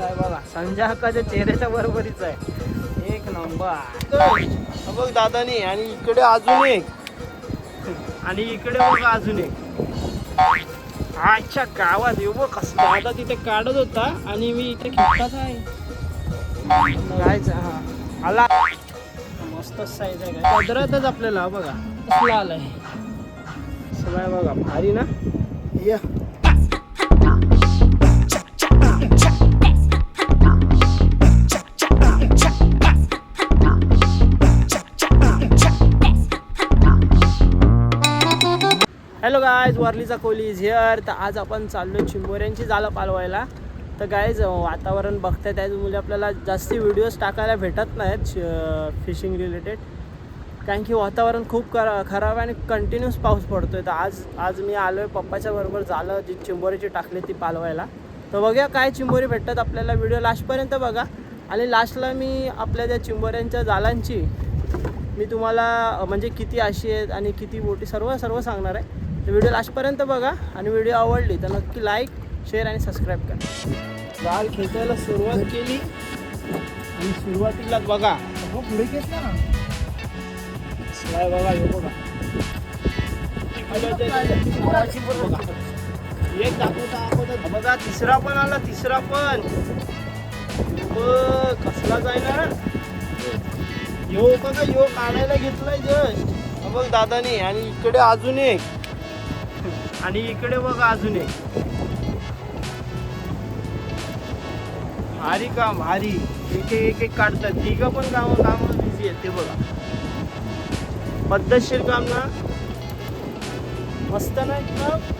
आहे बघा संजय हक्काच्या चेहऱ्याच्या बरोबरीच आहे. एक नंबर. बघ दादानी आणि इकडे अजून एक. आणि इकडे बघा अजून एक. अच्छा गावात येऊ बघ कसं दादा तिथे काढत होता आणि मी इथे खेळताच आहे. जायचं हा आला. मस्त साईज आहे काय पदरातच आपल्याला बघा. कसला आलाय? सगळं बघा? भारी ना? या. गायज वारलीचा कोहली इज हिअर तर आज आपण चाललो चिंबोऱ्यांची जालं पालवायला. तर गायज वातावरण बघताय त्यामुळे आपल्याला जास्ती व्हिडिओज टाकायला भेटत नाहीत फिशिंग रिलेटेड कारण की वातावरण खूप करा खराब आहे आणि कंटिन्यूस पाऊस पडतोय. तर आज आज मी आलो आहे पप्पाच्या बरोबर झालं जी चिंबोरीची टाकली ती पालवायला. तर बघूया काय चिंबोरी भेटतात आपल्याला. व्हिडिओ लास्टपर्यंत बघा. आणि लास्टला मी आपल्या त्या चिंबोऱ्यांच्या जालांची मी तुम्हाला म्हणजे किती अशी आहेत आणि किती बोटी सर्व सर्व सांगणार आहे. तर व्हिडिओ लास्टपर्यंत बघा आणि व्हिडिओ आवडली तर नक्की लाईक शेअर आणि सबस्क्राईब करा. जाल खेचायला सुरुवात केली आणि सुरुवातीला बघा. हो, पुढे घेत ना. शिवाय बघा हे बघा. एक दाखवता दाखवता. बघा तिसरा पण आला तिसरा पण. कसला जायला यो बघा यो काढायला घेतलाय जस्ट. बघ दादाने आणि इकडे अजून एक. आणि इकडे बघा अजून एक. भारी काम भारी. एक एक एक काढतात. तिघं पण काम काम बिझी आहेत ते बघा. पद्धतशीर काम ना. मस्त ना एकदम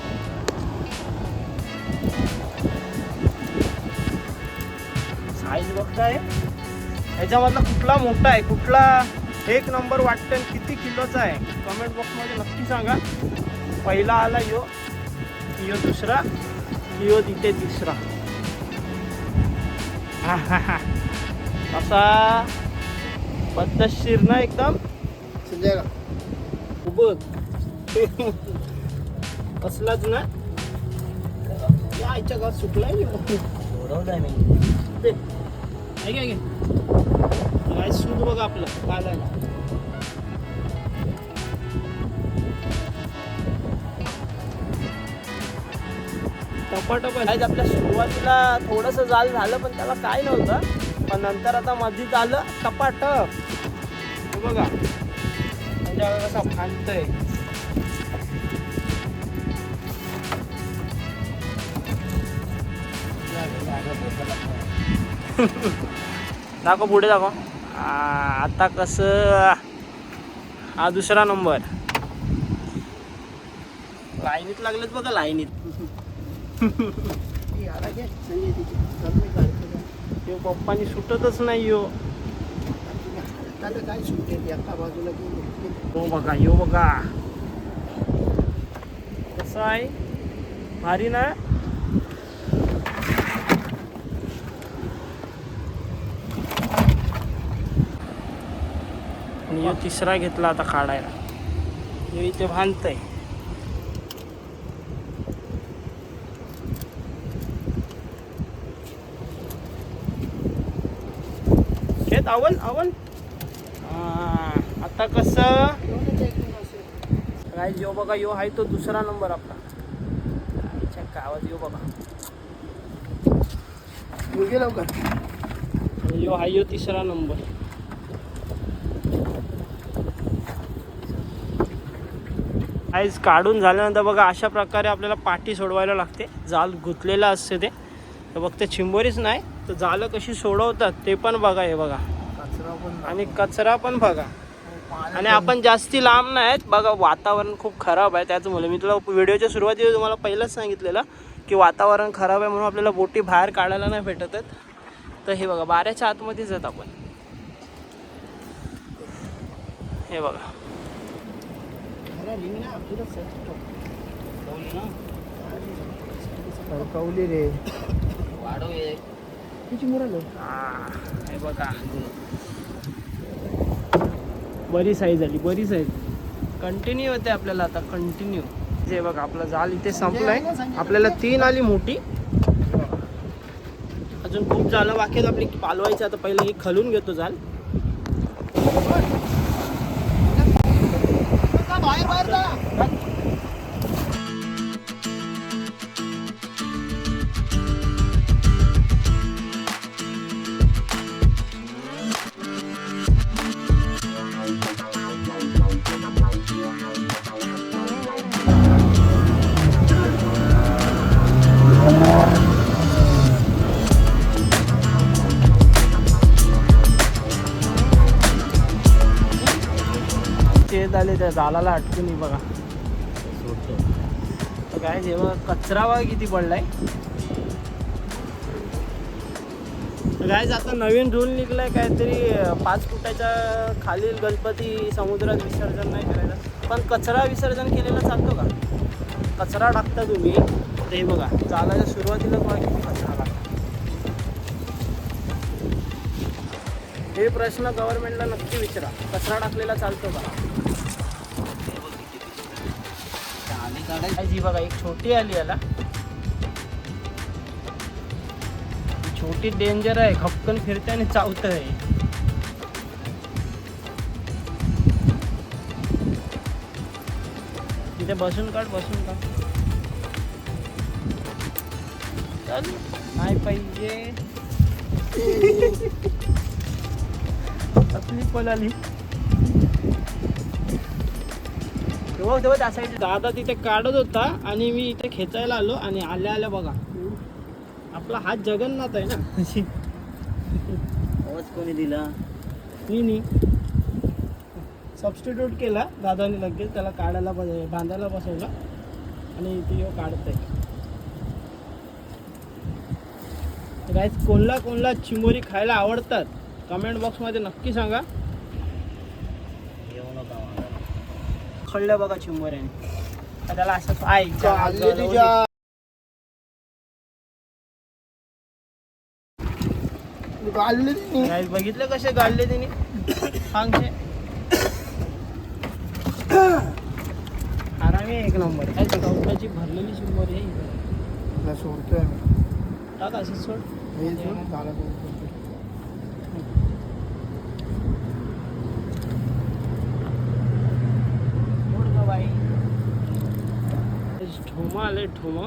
साईज बघताय? याच्यामधला कुठला मोठा आहे? कुठला? एक नंबर वाटतं किती किलोचा आहे? कमेंट बॉक्समध्ये नक्की सांगा. पहिला आला यो. यो दुसरा यो तिथे तिसरा. असा पद्धतशीर ना एकदम? उभं. कसलाच ना? आईच्या घरात सुटलाय मी. ऐक ऐक काय सूट बघा आपलं काय टपाटप आहे आपल्या सुरुवातीला थोडंसं जाल झालं पण त्याला काय नव्हतं. पण नंतर आता मधीच आलं टपाटप हे बघा. म्हणजे कसा फांदतय. दाखव पुढे दाखव. आता कसं? हा दुसरा नंबर. लाईनीत लागलेत बघा लाईनीत. यो पप्पानी सुटतच नाही यो. काय सुटेल एका बाजूला हो बघा यो बघा. कसं आहे? भारी ना? आणि यो तिसरा घेतला आता काढायला. इथे भांडतय. आवन आवन हा, आता कसं? काय यो बघा यो आहे तो दुसरा नंबर आपला. आईच्या गावात यो बघा. मुलगी लवकर. यो हा यो तिसरा नंबर आईज काढून झाल्यानंतर बघा अशा प्रकारे आपल्याला पाठी सोडवायला लागते. जाल गुंतलेलं असते ते. तर फक्त चिंबोरीच नाही. तर जालं कशी सोडवतात ते पण बघा हे बघा. आणि कचरा पण बघा. आणि आपण जास्ती लांब नाही आहेत बघा वातावरण खूप खराब आहे. त्याच्यामुळे मी तुला व्हिडिओच्या सुरुवातीला तुम्हाला पहिलंच सांगितलेलं की वातावरण खराब आहे म्हणून आपल्याला बोटी बाहेर काढायला नाही भेटत आहेत. तर हे बघा बाऱ्याच्या आतमध्येच आहेत आपण. हे बघा. कवली रे हा, हे बघा. बरी साईज झाली बरी साईज कंटिन्यू होते आपल्याला आता कंटिन्यू जे बघा आपला जाल इथे संपलाय. आपल्याला तीन आली मोठी. अजून खूप झालं बाकी आहेत आपली पालवायची आता पहिलं हे खलून घेतो जाल. ते झाले त्या जालाला अटकून बघा. तर काय जेव्हा कचरा बघा किती पडलाय. गायज आता नवीन रूल निघलाय काहीतरी पाच फुटाच्या खालील गणपती समुद्रात विसर्जन नाही करायचं पण कचरा विसर्जन केलेला चालतो का? कचरा टाकता तुम्ही. ते बघा चालायच्या सुरुवातीला बघा किती कचरा लागतो हे प्रश्न गव्हर्नमेंटला नक्की विचारा. कचरा टाकलेला चालतो का? ही बघा एक छोटी आली याला. छोटी डेंजर आहे खपकन फिरते आणि चावत आहे तिथे बसून काढ बसून काढ. चल नाही पाहिजे. आपली आली. दादा तिथे काढत होता आणि मी इथे खेचायला आलो आणि आल्या आल्या बघा. आपला हात जगन्नाथ आहे ना. आवाज कोणी दिला? मी नी सबस्टिट्यूट केला दादाने लगेच त्याला काढायला बस- बांधायला बसवला आणि ती ह्यो काढत. आहे गाईज कोणला कोणला चिमोरी खायला आवडतात? कमेंट बॉक्समध्ये नक्की सांगा. खळल्या बघा चिंबोऱ्याने. तर त्याला असं. Guys, बघितलं कसे गाडले तिने? सांगते. आरामी एक नंबर. काय गवताची भरलेली चिंबोरी आहे सोडतोय. टाक असं सोड. हे. सोड गं बाई ठोमा आले ठोमा.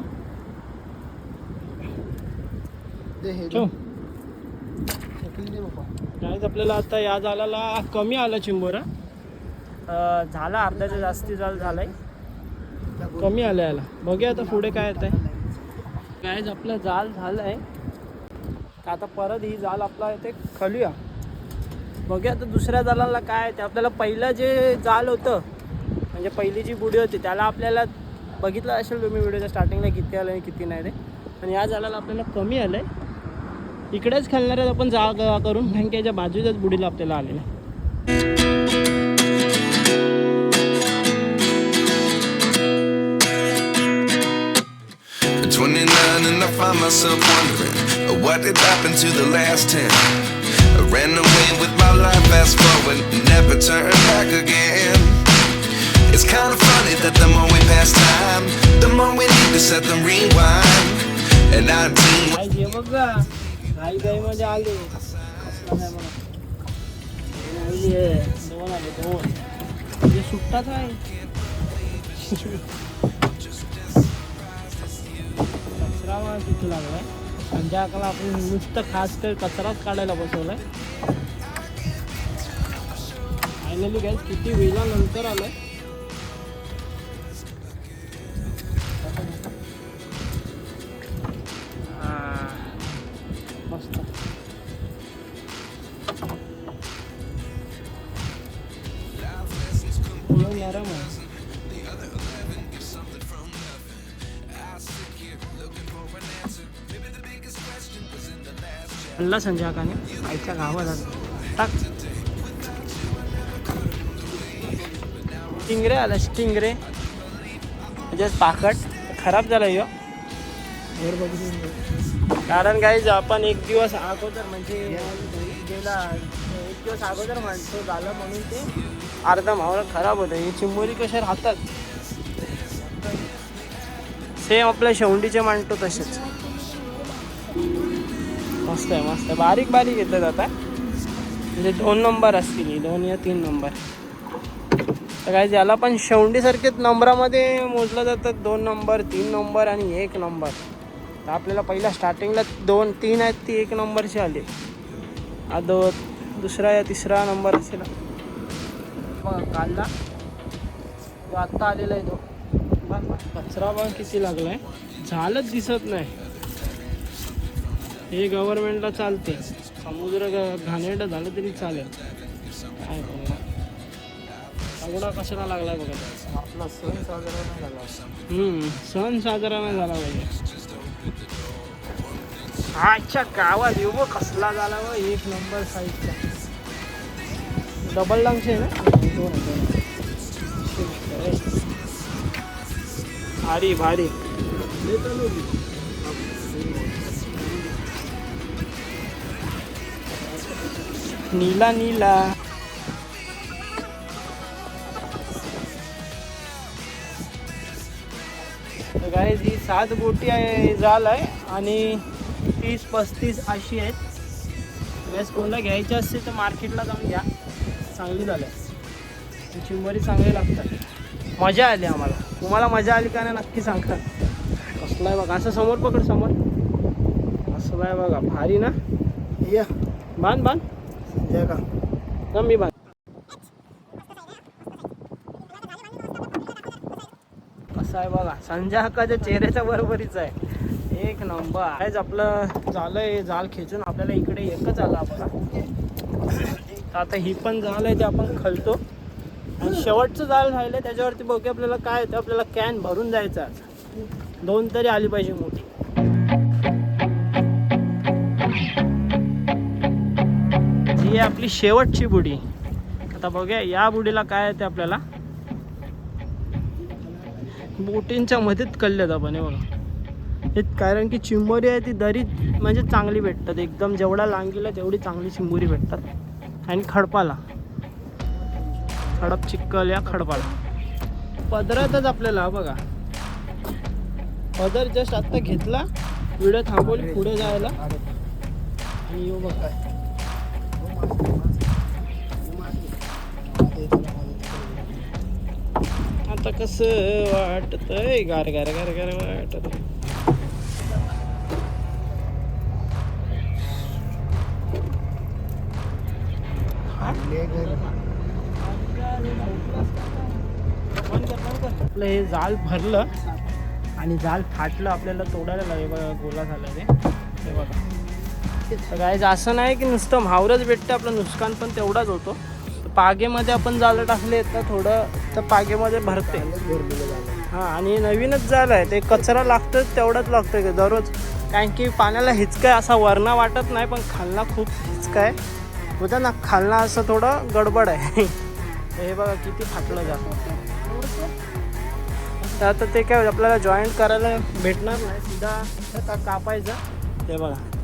हे. गाईज आपल्याला आता या जालाला कमी आलं चिंबोरा. अं, झाला अर्ध्याच्या जास्ती जाल झालाय. कमी आलं याला. बघूया आता पुढे काय येत आहे गाईज आपलं जाल झालंय. का आता परत ही जाल आपला इथे खालूया. बघूया आता दुसऱ्या जालाला काय आहे ते. आपल्याला पहिलं जे जाल होतं म्हणजे पहिली जी बुडी होती त्याला आपल्याला बघितलं असेल तुम्ही व्हिडिओच्या स्टार्टिंगला किती आलं आहे किती नाही ते आणि या जालाला आपल्याला कमी आलं आहे इकडेच खेळणार आहेत आपण जागा करून कारण की याच्या बाजूच्याच बुडीला आपल्याला आलेलं आहे find myself wondering what did happen to the last 10. I ran away with my life, fast forward, never turn back again. It's kind of funny that the more we pass time, set the rewind. And 19 काय जे बघा घाई घाई आले कसला नाही आहे. दोन आले. दोन म्हणजे सुट्टाच आहे. कचरा मला तिथे लागलाय. संध्या आपण नुसतं खास तर कचराच काढायला बसवलाय. फायनली गॅस किती वेळानंतर आलाय. आणला संजय काकाने आईच्या गावात टाक. स्टिंगरे आला स्टिंगरे म्हणजे पाकट. खराब झाला यो कारण काही आपण एक दिवस अगोदर म्हणजे गेला. एक दिवस अगोदर म्हणतो झालं म्हणून ते अर्धा मावळा खराब होतं ही चिंबोरी कशा राहतात? सेम आपल्या शेवंडीचे मांडतो तसेच. मस्त आहे मस्त आहे. बारीक बारीक येतात आता म्हणजे दोन नंबर असतील ही, दोन या तीन नंबर तर काय ज्याला पण शेवंडीसारखेच नंबरामध्ये मोजलं जातं. दोन नंबर तीन नंबर आणि एक नंबर तर आपल्याला पहिला स्टार्टिंगला दोन तीन आहेत ती एक नंबरची आली. हा दो दुसरा या तिसरा नंबर असेल. बघा कांदा तो आत्ता आलेला आहे तो. बघ कचरा बघा किती लागला आहे झालंच दिसत नाही. हे गव्हर्नमेंटला चालते. समुद्र घाणेरडं झालं तरी चालेल. काय एवढा कशाला लागलाय बघा. आपला सण साजरा नाही झाला. हम्म, सण साजरा नाही झाला पाहिजे अच्छा गावात येऊ कसला झाला बघ एक नंबर साईजचा. डबल लंगचे आहे ना? दोन. भारी. भारी नीला नीला काय ही सात बोटी आहे जाल आहे आणि तीस पस्तीस अशी आहेत. गॅस कोणाला घ्यायची असते तर मार्केटला जाऊन घ्या. चांगली झालं. चिंबरी चांगली लागतात. मजा आली आम्हाला. तुम्हाला मजा आली का नाही नक्की सांगा. कसला आहे बघा. असं समोर पकड समोर. असं आहे बघा. भारी ना? या. बांध बांध. या का? जा मी कसं आहे बघा संजय हक्काच्या चेहऱ्याच्या बरोबरीच आहे. एक नंबर. आहेच आपलं झालंय जाल खेचून आपल्याला इकडे एकच आला बघा. आता ही पण जाल आहे ते आपण खलतो आणि शेवटचं जाल राहिलं त्याच्यावरती बघू आपल्याला काय येतं आपल्याला कॅन भरून जायचं दोन तरी आली पाहिजे मोठी. ही आहे आपली शेवटची बुडी. आता बघूया या बुडीला काय येते आपल्याला. बोटींच्या मध्येच कळल्यात आपण हे बघा. हे कारण की चिंबोरी आहे ती दरीत म्हणजे चांगली भेटतात. एकदम जेवढा लांगीला तेवढी चांगली चिंबोरी भेटतात. आणि खडपाला. खडप चिक्कल या खडपाला. पदरातच आपल्याला बघा. पदर जस्ट आत्ता घेतला. व्हिडिओ थांबवली पुढे जायला. आणि येऊ बघा. आता कसं वाटतंय? गार गार गार गार वाटत आपलं हे जाल भरलं आणि जाल फाटलं आपल्याला तोडायला लागेल. गोला झाला ते बघा. काय असं नाही की नुसतं म्हावरच भेटतं आपलं नुकसान पण तेवढाच होतो. पागेमध्ये आपण जालं टाकले तर थोडं तर पागेमध्ये भरते. हां आणि नवीनच झालं आहे ते कचरा लागतोच तेवढंच लागतं की दररोज. कारण की पाण्याला हिचकाय असा वरणा वाटत नाही पण खालना खूप हिचकाय. होतं ना खालना असं थोडं गडबड आहे. हे बघा किती फाटलं जातं. तर आता ते काय आपल्याला जॉईंट करायला भेटणार नाही सीधा का कापायचं. ते बघा.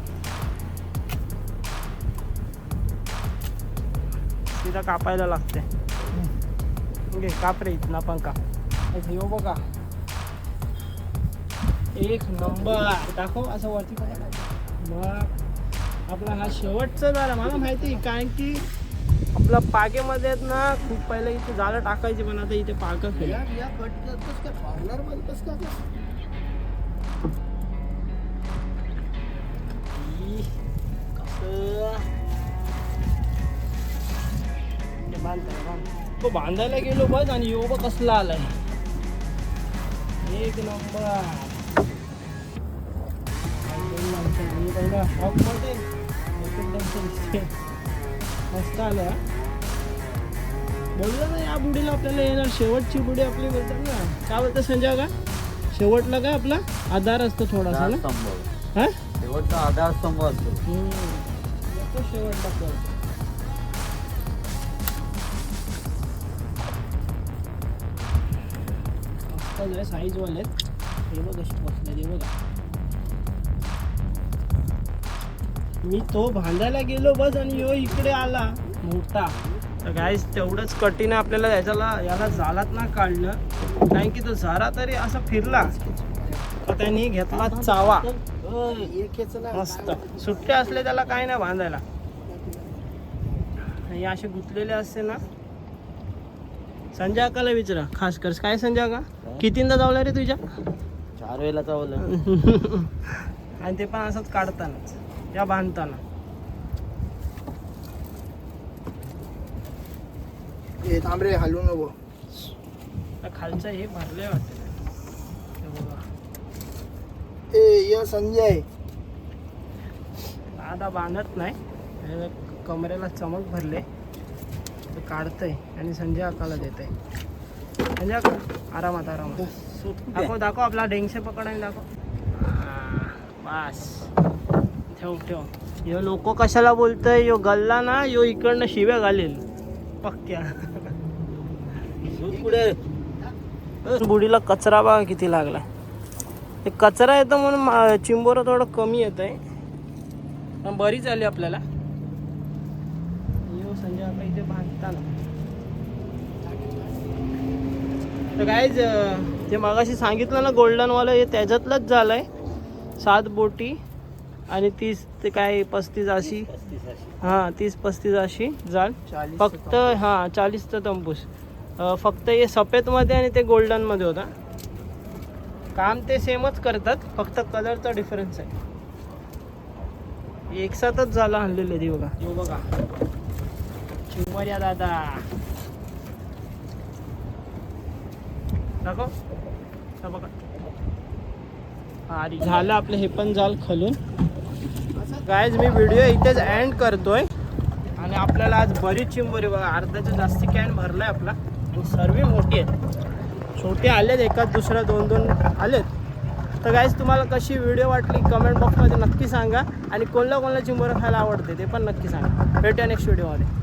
सीधा कापायला लागते. ओके काप रे इथला पण हे हो बघा. एक नंबर. दाखव असं वरती. मग आपला हा शेवटचा झाला. मला माहिती आहे, कारण की आपला पागेमध्ये आहेत ना खूप पहिले इथे झालं टाकायचे पण आता इथे पाक तो बांधायला गेलो बस आणि यो बघ कसला आलाय. एक नंबर. मस्त आलं हा. बोललो ना या बुडीला आपल्याला येणार. शेवटची बुडी आपली बोलतात ना. काय बोलतं संजय का? शेवटला काय आपला? आधार असतो थोडासा ना. हा? शेवटचा आधार स्तंभ असतो शेवटला पण. आहे साईज वाले आहेत. हे बघ कशी बसले हे बघा. मी तो बांधायला गेलो बस आणि यो इकडे आला. मोठा. तर तेवढंच कठीण आपल्याला याच्याला याला जालात ना काढणं कारण की तो जरा तरी असा फिरला. तर त्यांनी घेतला चावा. मस्त. सुट्टे असले त्याला काय नाही बांधायला हे असे गुंतलेले असते ना संजय अकाला विचारा. खास कर. काय संजय अका कितींदा जावला रे तुझ्या? चार वेळेला चावलं आणि ते पण असंच काढतानाच या बांधताना थांबरे हलू नको. त्या खालचं हे भरले वाटते. हे बघा. ए य संजय. दादा बांधत नाही. हे कमरेला चमक भरले. ते काढतंय आणि संजय अकाला देतंय. संजय अक्का आरामात आरामात. दाखव दाखव आपला डेंगशे पकड आणि दाखव. हा, बस. ठेव ठेव. यो लोक कशाला बोलतोय? यो गल्ला ना यो इकडनं शिव्या घालेल पक्क्या. पुढे बुडीला कचरा बघा किती लागला ते कचरा येतो म्हणून मा- चिंबोरं थोडं कमी येत आहे पण बरीच आली आपल्याला. बांधताना तर काहीच ते मगाशी सांगितलं ना गोल्डनवालं हे त्याच्यातलंच झालंय. सात बोटी आणि तीस ते काय पस्तीस अशी. हां तीस पस्तीस अशी जाल फक्त हां चाळीस तर तंबूस. फक्त हे सफेदमध्ये आणि ते गोल्डनमध्ये होता. काम ते सेमच करतात फक्त कलरचा डिफरन्स आहे. एकसाथच झालं आणलेले ते बघा. बघा. चिंबऱ्या दादा अरे झालं आपलं हे पण झालं खालून. गायज मी व्हिडिओ इथेच एंड करतोय. आणि आपल्याला आज बरीच चिंबोरी बघा अर्ध्याच्या जास्ती कॅन भरलाय आपला. सर्व मोठी आहेत छोटे आलेत एकाच दुसऱ्या दोन दोन आलेत. तर गाईज तुम्हाला कशी व्हिडिओ वाटली कमेंट बॉक्समध्ये नक्की सांगा. आणि कोणला कोणला चिंबोरं खायला आवडते ते पण नक्की सांगा. भेटूया नेक्स्ट व्हिडिओमध्ये